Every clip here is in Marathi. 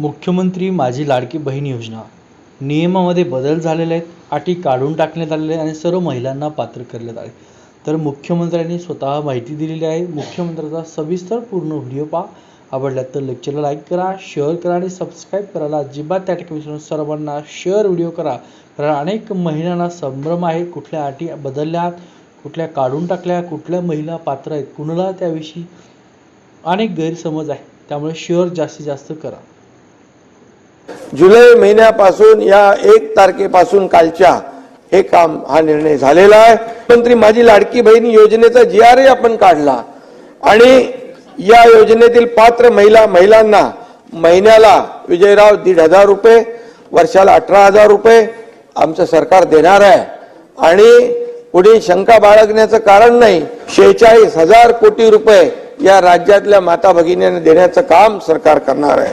मुख्यमंत्री माझी लाडकी बहीण योजना. नियमामध्ये बदल झालेले आहेत अटी काढून टाकण्यात आलेल्या आहेत आणि सर्व महिलांना पात्र करण्यात आले. तर मुख्यमंत्र्यांनी स्वतः माहिती दिलेली आहे. मुख्यमंत्र्याचा सविस्तर पूर्ण व्हिडिओ पहा. आवडला तर लेक्चरला लाईक करा शेअर करा आणि सबस्क्राईब करायला अजिबात त्या ठिकाणी विसरून सर्वांना शेअर व्हिडिओ करा. कारण अनेक महिलांना संभ्रम आहे कुठल्या अटी बदलल्या कुठल्या काढून टाकल्या कुठल्या महिला पात्र आहेत कुणाला त्याविषयी अनेक गैरसमज आहे. त्यामुळे शेअर जास्तीत जास्त करा. जुलै महिन्यापासून या एक तारखेपासून कालच्या हे काम हा निर्णय झालेला आहे. मंत्री माझी लाडकी बहीण योजनेचा जी आर आपण काढला. आणि या योजनेतील पात्र महिला महिलांना महिन्याला विजयराव दीड हजार रुपये वर्षाला अठरा हजार रुपये आमचं सरकार देणार आहे. आणि पुढे शंका बाळगण्याचं कारण नाही शेहेचाळीस हजार कोटी रुपये या राज्यातल्या माता भगिनींना देण्याचं काम सरकार करणार आहे.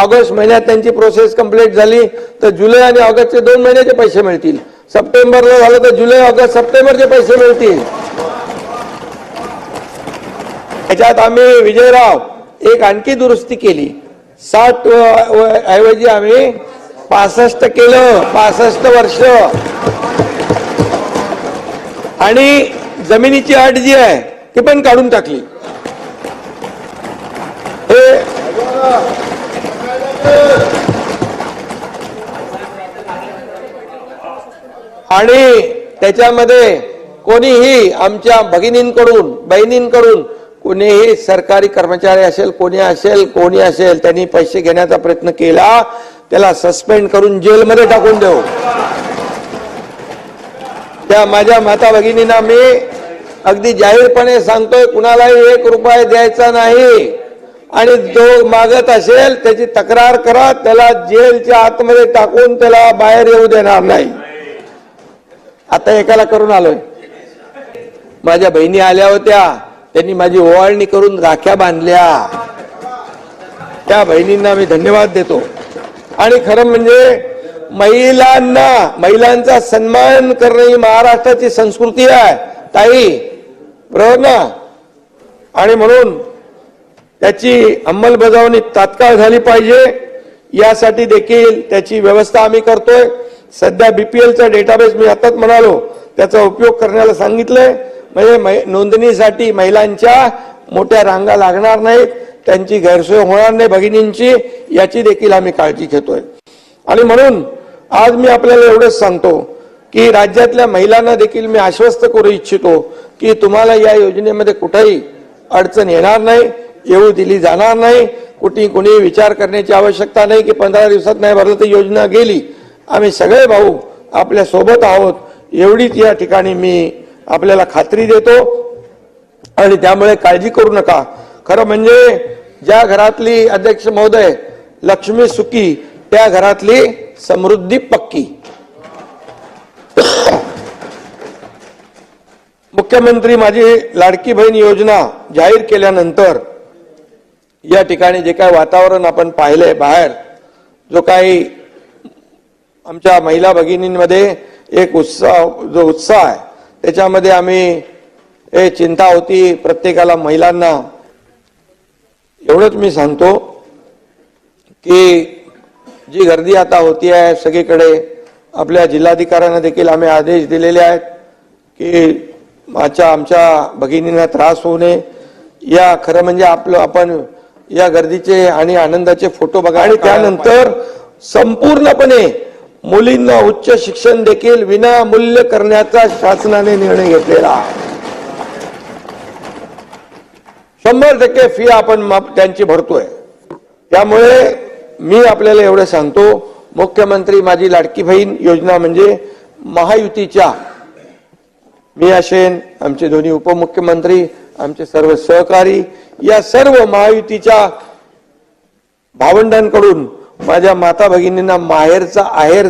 ऑगस्ट महिन्यात त्यांची प्रोसेस कंप्लीट झाली तर जुलै आणि ऑगस्टचे दोन महिन्याचे पैसे मिळतील. सप्टेंबरला झालं तर जुलै ऑगस्ट सप्टेंबरचे पैसे मिळतील. त्याच्यात आम्ही विजयराव एक आणखी दुरुस्ती केली. साठ ऐवजी आम्ही पासष्ट केलं पासष्ट वर्ष. आणि जमिनीची अट जी आहे ती पण काढून टाकली. हे आणि त्याच्यामध्ये कोणीही आमच्या भगिनींकडून बहिणींकडून कोणीही सरकारी कर्मचारी असेल कोणी असेल कोणी असेल त्यांनी पैसे घेण्याचा प्रयत्न केला त्याला सस्पेंड करून जेलमध्ये टाकून देऊ. त्या माझ्या माता भगिनींना मी अगदी जाहीरपणे सांगतोय कुणालाही एक रुपये द्यायचा नाही. आणि जो मागत असेल त्याची तक्रार करा त्याला जेलच्या आतमध्ये टाकून त्याला बाहेर येऊ देणार नाही. आता एकाला करून आलोय. माझ्या बहिणी आल्या होत्या त्यांनी माझी ओवाळणी करून राख्या बांधल्या. त्या बहिणींना मी धन्यवाद देतो. आणि खरं म्हणजे महिलांना महिलांचा सन्मान करणं ही महाराष्ट्राची संस्कृती आहे. ताई बरोबर ना. आणि म्हणून त्याची अंमलबजावणी तात्काळ झाली पाहिजे. यासाठी देखील त्याची व्यवस्था आम्ही करतोय. सध्या बीपीएलचा डेटाबेस मी आताच म्हणालो त्याचा उपयोग करण्याला सांगितलंय. म्हणजे मै- नोंदणीसाठी महिलांच्या मोठ्या रांगा लागणार नाहीत. त्यांची गैरसोय होणार नाही भगिनींची याची देखील आम्ही काळजी घेतोय. आणि म्हणून आज मी आपल्याला एवढंच सांगतो की राज्यातल्या महिलांना देखील मी आश्वस्त करू इच्छितो की तुम्हाला या योजनेमध्ये कुठेही अडचण येणार नाही. येऊ दिली जाणार नाही. कुठे कोणी विचार करण्याची आवश्यकता नाही की पंधरा दिवसात नाही भरलं तर योजना गेली. आम्ही सगळे भाऊ आपल्यासोबत आहोत. एवढीच या ठिकाणी मी आपल्याला खात्री देतो. आणि त्यामुळे काळजी करू नका. खरं म्हणजे ज्या घरातली अध्यक्ष महोदय लक्ष्मी सुखी त्या घरातली समृद्धी पक्की. मुख्यमंत्री माझी लाडकी बहीण योजना जाहीर केल्यानंतर या ठिकाणी जे काय वातावरण आपण पाहिलंय बाहेर जो काही आमच्या महिला भगिनींमध्ये एक उत्साह जो उत्साह आहे त्याच्यामध्ये आम्ही हे चिंता होती प्रत्येकाला महिलांना. एवढंच मी सांगतो की जी गर्दी आता होती आहे सगळीकडे आपल्या जिल्हाधिकाऱ्यांना देखील आम्ही आदेश दिलेले आहेत की माझ्या आमच्या भगिनींना त्रास होऊ नये. या खरं म्हणजे आपलं आपण या गर्दीचे आणि आनंदाचे फोटो बघा. आणि त्यानंतर संपूर्णपणे मुलींना उच्च शिक्षण देखील विनामूल्य करण्याचा शासनाने निर्णय घेतलेला शंभर टक्के फी आपण त्यांची भरतोय. त्यामुळे मी आपल्याला एवढं सांगतो मुख्यमंत्री माझी लाडकी बहीण योजना म्हणजे महायुतीच्या मी असेन आमचे दोन्ही उपमुख्यमंत्री आमचे सर्व सहकारी या सर्व महायुतीच्या भावंडांकडून माझ्या माता भगिनींना माहेरचा आहेर